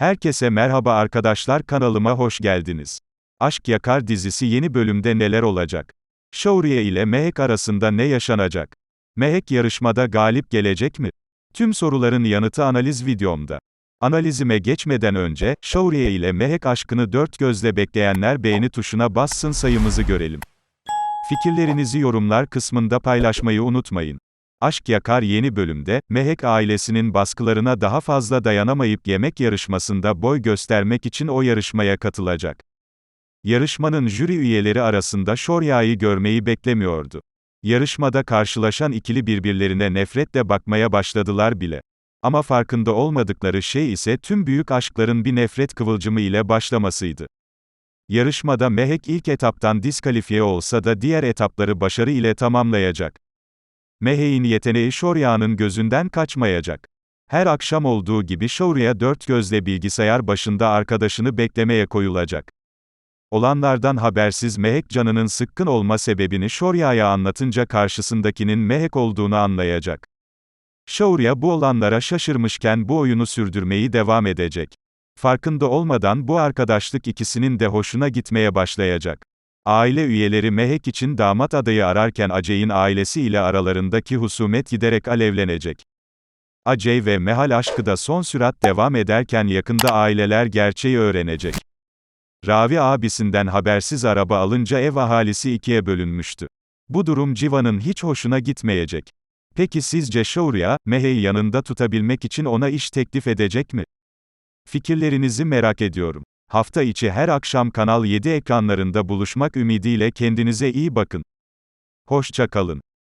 Herkese merhaba arkadaşlar kanalıma hoş geldiniz. Aşk Yakar dizisi yeni bölümde neler olacak? Şauriye ile Mehek arasında ne yaşanacak? Mehek yarışmada galip gelecek mi? Tüm soruların yanıtı analiz videomda. Analizime geçmeden önce, Şauriye ile Mehek aşkını dört gözle bekleyenler beğeni tuşuna bassın sayımızı görelim. Fikirlerinizi yorumlar kısmında paylaşmayı unutmayın. Aşk Yakar yeni bölümde, Mehek ailesinin baskılarına daha fazla dayanamayıp yemek yarışmasında boy göstermek için o yarışmaya katılacak. Yarışmanın jüri üyeleri arasında Şorya'yı görmeyi beklemiyordu. Yarışmada karşılaşan ikili birbirlerine nefretle bakmaya başladılar bile. Ama farkında olmadıkları şey ise tüm büyük aşkların bir nefret kıvılcımı ile başlamasıydı. Yarışmada Mehek ilk etaptan diskalifiye olsa da diğer etapları başarı ile tamamlayacak. Mehek'in yeteneği Şorya'nın gözünden kaçmayacak. Her akşam olduğu gibi Şorya dört gözle bilgisayar başında arkadaşını beklemeye koyulacak. Olanlardan habersiz Mehek canının sıkkın olma sebebini Şorya'ya anlatınca karşısındakinin Mehek olduğunu anlayacak. Şorya bu olanlara şaşırmışken bu oyunu sürdürmeyi devam edecek. Farkında olmadan bu arkadaşlık ikisinin de hoşuna gitmeye başlayacak. Aile üyeleri Mehek için damat adayı ararken Acey'in ailesi ile aralarındaki husumet giderek alevlenecek. Acey ve Mehal aşkı da son sürat devam ederken yakında aileler gerçeği öğrenecek. Ravi abisinden habersiz araba alınca ev ahalisi ikiye bölünmüştü. Bu durum Civan'ın hiç hoşuna gitmeyecek. Peki sizce Şaurya, Mehek'i yanında tutabilmek için ona iş teklif edecek mi? Fikirlerinizi merak ediyorum. Hafta içi her akşam Kanal 7 ekranlarında buluşmak ümidiyle kendinize iyi bakın. Hoşça kalın.